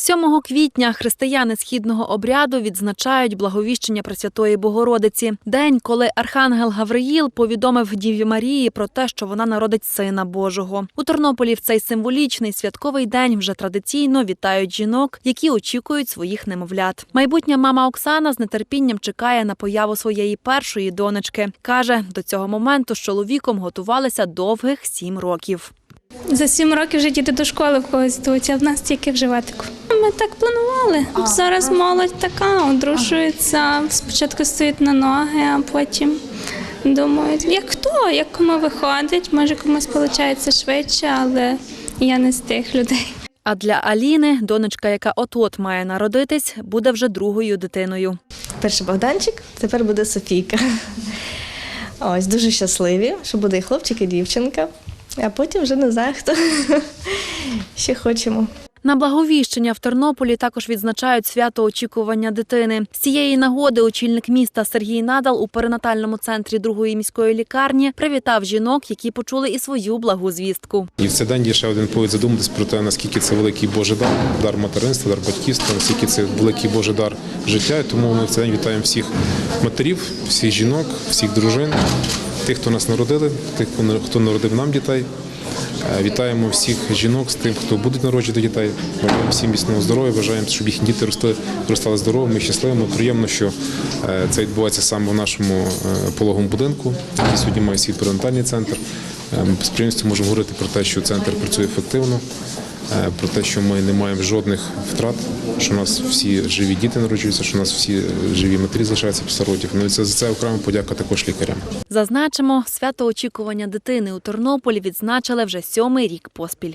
7 квітня християни східного обряду відзначають благовіщення Пресвятої Богородиці, день, коли архангел Гавриїл повідомив Діві Марії про те, що вона народить сина Божого. У Тернополі в цей символічний святковий день вже традиційно вітають жінок, які очікують своїх немовлят. Майбутня мама Оксана з нетерпінням чекає на появу своєї першої донечки. каже, до цього моменту з чоловіком готувалися довгих сім років. За сім років вже діти до школи в когось йдуть, а в нас тільки в. Ми так планували. Зараз молодь така, одружується, спочатку стоїть на ноги, а потім думають, як хто, як кому виходить, може комусь виходить швидше, але я не з тих людей. А для Аліни, донечка, яка от-от має народитись, буде вже другою дитиною. Перший Богданчик, тепер буде Софійка. Ось дуже щасливі, що буде і хлопчик, і дівчинка. А потім вже не знаю, хто ще хочемо. На благовіщення в Тернополі також відзначають свято очікування дитини. З цієї нагоди очільник міста Сергій Надал у перинатальному центрі другої міської лікарні привітав жінок, які почули і свою благу звістку. І в цей день є ще один повід задуматись про те, наскільки це великий Божий дар, дар материнства, дар батьківства, наскільки це великий Божий дар життя. Тому ми в цей день вітаємо всіх матерів, всіх жінок, всіх дружин, тих, хто нас народили, тих, хто народив нам дітей. Е, Вітаємо всіх жінок з тим, хто буде народжувати дітей. Бажаємо всім міцного здоров'я, бажаємо, щоб їхні діти росли, ростали здоровими, щасливими. Приємно, що е, це відбувається саме в нашому е, пологовому будинку, який сьогодні має свій перинатальний центр. Ми з приємністю можемо говорити про те, що центр працює ефективно, про те, що ми не маємо жодних втрат, що у нас всі живі діти народжуються, що у нас всі живі матері залишаються після родів. Ну і це за це окремо подяка також лікарям. Зазначимо, свято очікування дитини у Тернополі відзначили вже сьомий рік поспіль.